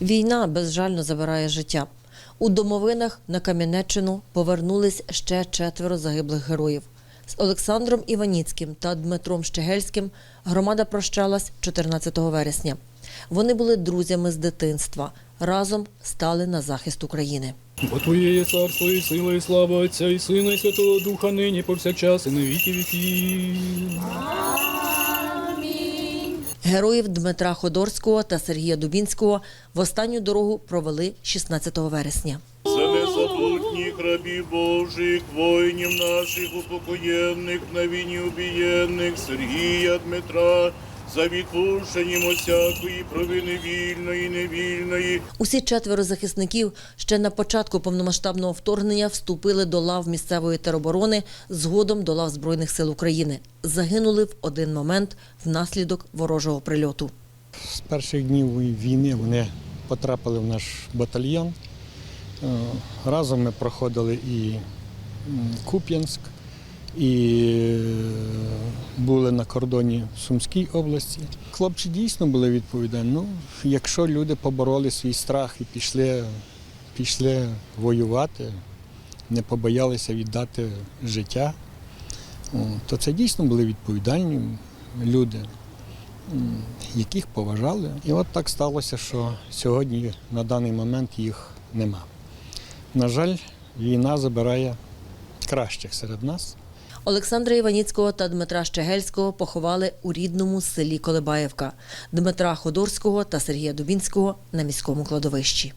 Війна безжально забирає життя. У домовинах на Кам'янеччину повернулись ще четверо загиблих героїв. З Олександром Іваніцьким та Дмитром Щегельським громада прощалась 14 вересня. Вони були друзями з дитинства, разом стали на захист України. Бо Твоє є царство і сила, і слава Отця, і Сина, і Святого Духа, нині повсякчас, і на віки віків. Героїв Дмитра Ходорського та Сергія Дубінського в останню дорогу провели 16 вересня. За незабутніх рабів Божих, воїнів наших упокоєнних, на війні убієнних, Сергія Дмитра, за відпущенням усякої провини вільної, невільної, Усі четверо захисників ще на початку повномасштабного вторгнення вступили до лав місцевої тероборони, згодом до лав Збройних сил України. Загинули в один момент внаслідок ворожого прильоту. З перших днів війни вони потрапили в наш батальйон. Е, Разом ми проходили і Куп'янськ, і е, були на кордоні в Сумській області. Хлопці дійсно були відповідальні. Ну, якщо люди побороли свій страх і пішли, пішли воювати, не побоялися віддати життя, то це дійсно були відповідальні люди яких поважали. І от так сталося, що сьогодні на даний момент їх нема. На жаль, війна забирає кращих серед нас. Олександра Іваніцького та Дмитра Щегельського поховали у рідному селі Колебаєвка, Дмитра Ходорського та Сергія Дубінського на міському кладовищі.